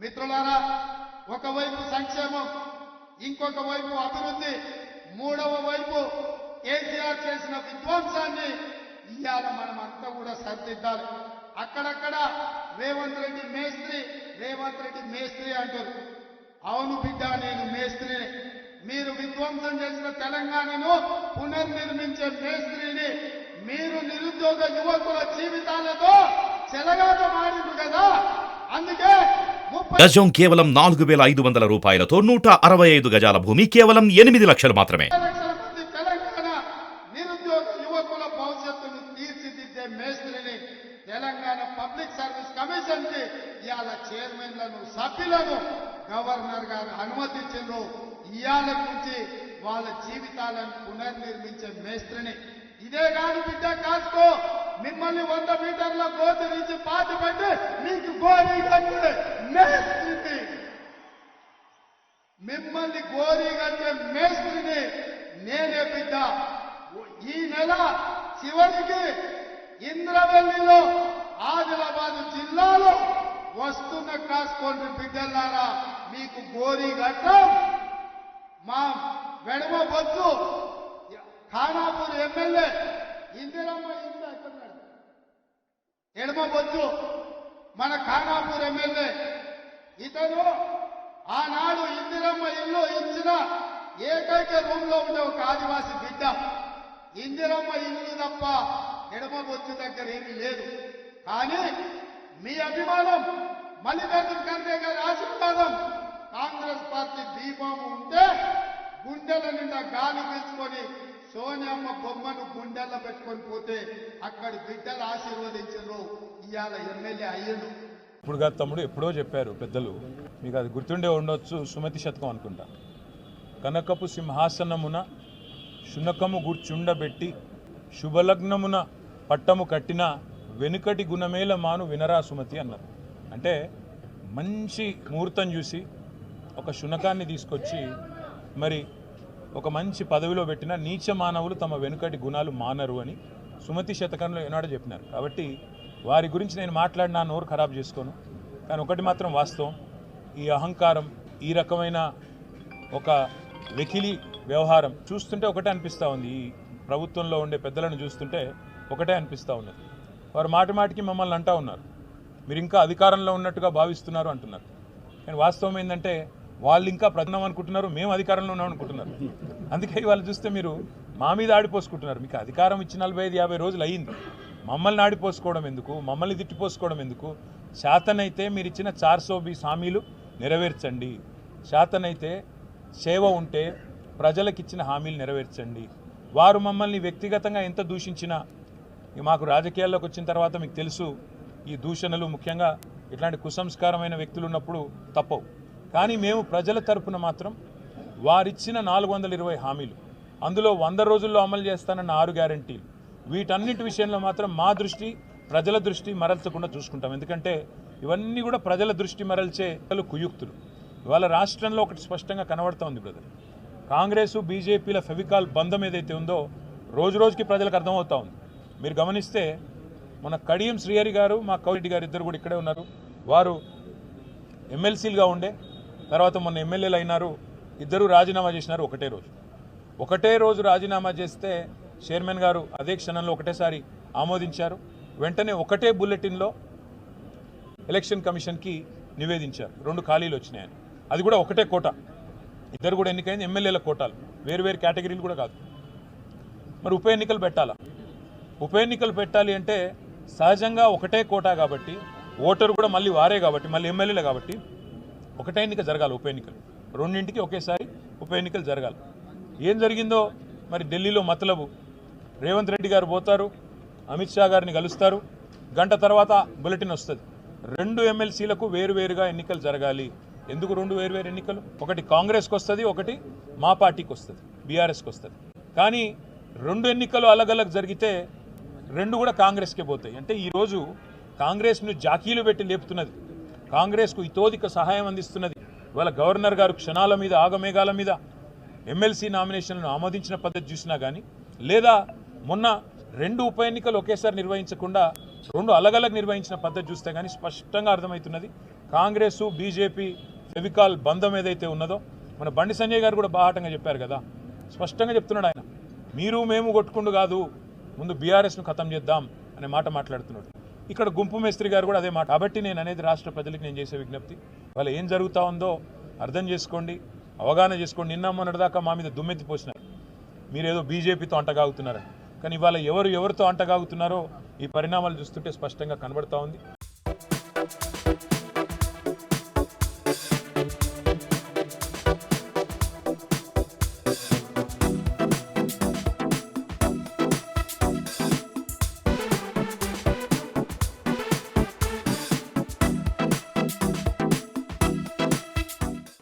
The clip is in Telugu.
మిత్రులారా ఒకవైపు సంక్షేమం ఇంకొక వైపు అభివృద్ధి మూడవ వైపు కేసీఆర్ చేసిన విధ్వంసాన్ని ఇవాళ మనం అంతా కూడా సరిదిద్దాలి. అక్కడక్కడ రేవంత్ రెడ్డి మేస్త్రి రేవంత్ రెడ్డి మేస్త్రి అంటారు. అవును బిడ్డ నేను మేస్త్రిని. మీరు విధ్వంసం చేసిన తెలంగాణను పునర్నిర్మించే మేస్త్రిని మీరు నిరుద్యోగ యువకుల జీవితాలతో చెలగాట మాడిండు కదా. గజం కేవలం నాలుగు వేల ఐదు వందల రూపాయలతో నూట అరవై ఐదు గజాల భూమి కేవలం ఎనిమిది లక్షలు మాత్రమే. తెలంగాణ నిరుద్యోగ యువకుల భవిష్యత్తును తీర్చిదిద్దే మేస్త్రిని తెలంగాణ పబ్లిక్ సర్వీస్ కమిషన్కి ఇవాళ చైర్మన్లను సభ్యులను గవర్నర్ గారు అనుమతించారు ఇవాళ నుంచి వాళ్ళ జీవితాలను పునర్నిర్మించే మేస్త్రిని. ఇదే కాదు బిడ్డ మిమ్మల్ని వంద మీటర్ల కోతి నుంచి పాతి పెట్టి మీకు గోరి మేస్త్రిని. మిమ్మల్ని గోరీగట్టే మేస్త్రిని నేనే బిడ్డ. ఈ నెల చివరికి ఇంద్రవెల్లిలో ఆదిలాబాద్ జిల్లాలో వస్తున్న కాసుకోండి బిడ్డలారా మీకు గోరీ గట్టం మా వెడమ బొత్తు ఖానాపూర్ ఎమ్మెల్యే ఇందిరమ్మ ఎడమ బొచ్చు మన ఖానాపూర్ ఎమ్మెల్యే ఇతను ఆనాడు ఇందిరమ్మ ఇల్లు ఇచ్చిన ఏకైక రూమ్లో ఉండే ఒక ఆదివాసి బిడ్డ. ఇందిరమ్మ ఇల్లు తప్ప ఎడమ బొచ్చు దగ్గర ఏమీ లేదు. కానీ మీ అభిమానం మల్లికార్జున ఖర్గే గారి ఆశీర్వాదం కాంగ్రెస్ పార్టీ దీపం ఉంటే గుండెల నిండా గాలి పీల్చుకొని సోనియమ్మ బొమ్మను గుండెల్లో పెట్టుకొని పోతే అక్కడ బిడ్డలు ఆశీర్వదించరు. ఇవాళ ఎమ్మెల్యే అయ్యను ఇప్పుడు కాదు తమ్ముడు ఎప్పుడో చెప్పారు పెద్దలు మీకు అది గుర్తుండే ఉండొచ్చు సుమతి శతకం అనుకుంటా. కనకపు సింహాసనమున శునకము గుర్చుండబెట్టి శుభలగ్నమున పట్టము కట్టిన వెనుకటి గుణమేల మాను వినరా సుమతి అన్నారు. అంటే మంచి ముహూర్తం చూసి ఒక శునకాన్ని తీసుకొచ్చి మరి ఒక మంచి పదవిలో పెట్టిన నీచ మానవులు తమ వెనుకటి గుణాలు మానరు అని సుమతి శతకంలో ఏనాడో చెప్పినారు. కాబట్టి వారి గురించి నేను మాట్లాడినా నోరు ఖరాబ్ చేసుకోను. కానీ ఒకటి మాత్రం వాస్తవం. ఈ అహంకారం ఈ రకమైన ఒక వెకిలి వ్యవహారం చూస్తుంటే ఒకటే అనిపిస్తూ ఉంది. ఈ ప్రభుత్వంలో ఉండే పెద్దలను చూస్తుంటే ఒకటే అనిపిస్తూ ఉన్నది. వారు మాటి మాటికి మమ్మల్ని అంటా ఉన్నారు. మీరు ఇంకా అధికారంలో ఉన్నట్టుగా భావిస్తున్నారు అంటున్నారు. కానీ వాస్తవం ఏంటంటే వాళ్ళు ఇంకా ప్రజ్ఞం అనుకుంటున్నారు మేము అధికారంలో ఉన్నాం అనుకుంటున్నారు. అందుకే వాళ్ళు చూస్తే మీరు మా మీద ఆడిపోసుకుంటున్నారు. మీకు అధికారం ఇచ్చి నలభై ఐదు యాభై రోజులు అయ్యింది. మమ్మల్ని ఆడిపోసుకోవడం ఎందుకు? మమ్మల్ని తిట్టిపోసుకోవడం ఎందుకు? శాతనైతే మీరు ఇచ్చిన చార్సో బి హామీలు నెరవేర్చండి. శాతనైతే సేవ ఉంటే ప్రజలకు ఇచ్చిన హామీలు నెరవేర్చండి. వారు మమ్మల్ని వ్యక్తిగతంగా ఎంత దూషించినా మాకు రాజకీయాల్లోకి వచ్చిన తర్వాత మీకు తెలుసు ఈ దూషణలు ముఖ్యంగా ఇట్లాంటి కుసంస్కారమైన వ్యక్తులు ఉన్నప్పుడు తప్పవు. కానీ మేము ప్రజల తరపున మాత్రం వారిచ్చిన నాలుగు వందల ఇరవై హామీలు అందులో వంద రోజుల్లో అమలు చేస్తానన్న ఆరు గ్యారంటీలు. వీటన్నిటి విషయంలో మాత్రం మా దృష్టి ప్రజల దృష్టి మరల్చకుండా చూసుకుంటాం. ఎందుకంటే ఇవన్నీ కూడా ప్రజల దృష్టి మరల్చే కుయుక్తులు. ఇవాళ రాష్ట్రంలో ఒకటి స్పష్టంగా కనబడుతోంది బ్రదర్. కాంగ్రెస్ బీజేపీల ఫెవికాల్ బంధం ఏదైతే ఉందో రోజు రోజుకి ప్రజలకు అర్థమవుతా ఉంది. మీరు గమనిస్తే మన కడియం శ్రీహరి గారు మా కౌరెడ్డి గారు ఇద్దరు కూడా ఇక్కడే ఉన్నారు. వారు ఎమ్మెల్సీలుగా ఉండే తర్వాత మొన్న ఎమ్మెల్యేలు అయినారు ఇద్దరు రాజీనామా చేసినారు ఒకటే రోజు. ఒకటే రోజు రాజీనామా చేస్తే చైర్మన్ గారు అదే క్షణంలో ఒకటేసారి ఆమోదించారు. వెంటనే ఒకటే బుల్లెటిన్లో ఎలక్షన్ కమిషన్కి నివేదించారు. రెండు ఖాళీలు వచ్చినాయని. అది కూడా ఒకటే కోట. ఇద్దరు కూడా ఎన్నికైంది ఎమ్మెల్యేల కోటాలు. వేరు వేరు కేటగిరీలు కూడా కాదు. మరి ఉప ఎన్నికలు పెట్టాలా? ఉప ఎన్నికలు పెట్టాలి అంటే సహజంగా ఒకటే కోటా కాబట్టి ఓటరు కూడా మళ్ళీ వారే కాబట్టి మళ్ళీ ఎమ్మెల్యేలే కాబట్టి ఒకటే ఎన్నిక జరగాలి ఉప ఎన్నికలు. రెండింటికి ఒకేసారి ఉప ఎన్నికలు జరగాలి. ఏం జరిగిందో మరి ఢిల్లీలో మతలబు రేవంత్ రెడ్డి గారు పోతారు అమిత్ షా గారిని కలుస్తారు గంట తర్వాత బులెటిన్ వస్తుంది. రెండు ఎమ్మెల్సీలకు వేరువేరుగా ఎన్నికలు జరగాలి. ఎందుకు రెండు వేరువేరు ఎన్నికలు? ఒకటి కాంగ్రెస్కి వస్తుంది ఒకటి మా పార్టీకి వస్తుంది బీఆర్ఎస్కి వస్తుంది. కానీ రెండు ఎన్నికలు అలగలగ్ జరిగితే రెండు కూడా కాంగ్రెస్కే పోతాయి. అంటే ఈరోజు కాంగ్రెస్ను జాకీలు పెట్టి లేపుతున్నది కాంగ్రెస్కు ఇతోధిక సహాయం అందిస్తున్నది. ఇవాళ గవర్నర్ గారు క్షణాల మీద ఆగమేఘాల మీద ఎమ్మెల్సీ నామినేషన్లను ఆమోదించిన పద్ధతి చూసినా కానీ లేదా మొన్న రెండు ఉప ఎన్నికలు ఒకేసారి నిర్వహించకుండా రెండు అలగలగ్ నిర్వహించిన పద్ధతి చూస్తే కానీ స్పష్టంగా అర్థమవుతున్నది. కాంగ్రెస్ బీజేపీ ఫెవికాల్ బంధం ఏదైతే ఉన్నదో మన బండి సంజయ్ గారు కూడా బాహాటంగా చెప్పారు కదా. స్పష్టంగా చెప్తున్నాడు ఆయన. మీరు మేము కొట్టుకుండు కాదు. ముందు బీఆర్ఎస్ను ఖతం చేద్దాం అనే మాట మాట్లాడుతున్నాడు. ఇక్కడ గుంపు మేస్త్రి గారు కూడా అదే మాట. కాబట్టి నేను అనేది రాష్ట్ర ప్రజలకు నేను చేసే విజ్ఞప్తి. వాళ్ళ ఏం జరుగుతూ ఉందో అర్థం చేసుకోండి అవగాహన చేసుకోండి. నిన్న మొన్నటిదాకా మా మీద దుమ్మెత్తి పోసినారు. మీరేదో బీజేపీతో అంటగాగుతున్నారని కానీ ఇవాళ ఎవరు ఎవరితో అంటగాగుతున్నారో ఈ పరిణామాలు చూస్తుంటే స్పష్టంగా కనబడతా ఉంది.